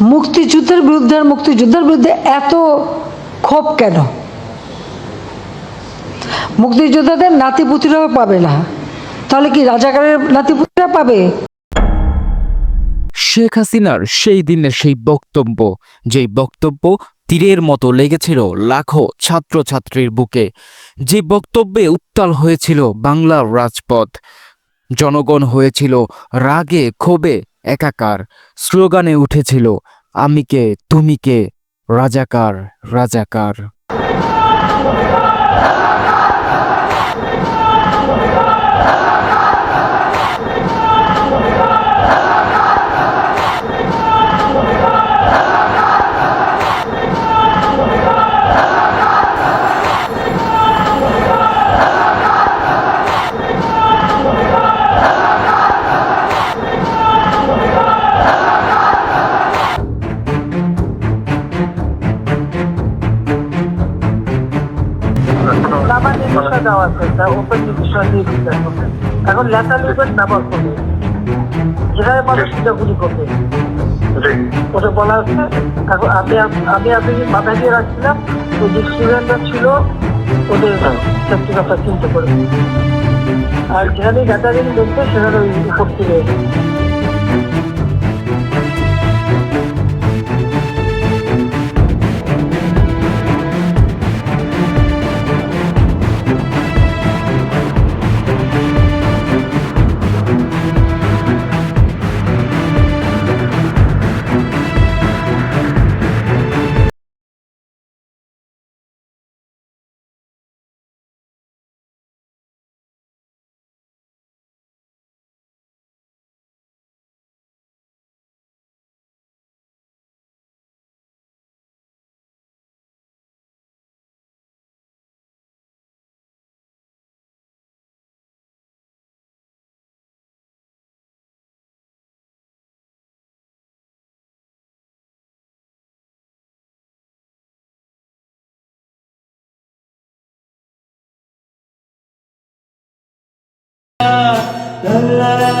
মুক্তিযুদ্ধের বিরুদ্ধে আর মুক্তিযুদ্ধের বিরুদ্ধে এত ক্ষোভ কেন? মুক্তিযোদ্ধাদের নাতিপুতিরাও পাবে না। তাহলে কি রাজাকারের নাতিপুতিরা পাবে? শেখ হাসিনার সেই দিনের সেই বক্তব্য, যেই বক্তব্য তীরের মতো লেগেছিল লাখো ছাত্রছাত্রীর বুকে, যে বক্তব্যে উত্তাল হয়েছিল বাংলার রাজপথ, জনগণ হয়েছিল রাগে, ক্ষোভে একাকার স্লোগানে উঠেছিল আমি কে তুমি কে? রাজাকার রাজাকার। আমার নির্দেশনা দেওয়া আছে তা ওপেন দিয়ে এখন লেখা লিখবেন ব্যবহার করবে যেখানে মানুষ সেটা গুলি করবে। ওটা বলা আছে এখন আমি আমি আপনি মাথায় দিয়ে রাখছিলাম ওই যে স্টুডেন্টরা ছিল ওদের সেফটি কথা চিন্তা করে। আর যেখানে গ্যাদারিং দেখবে সেখানে ওই উপর la la la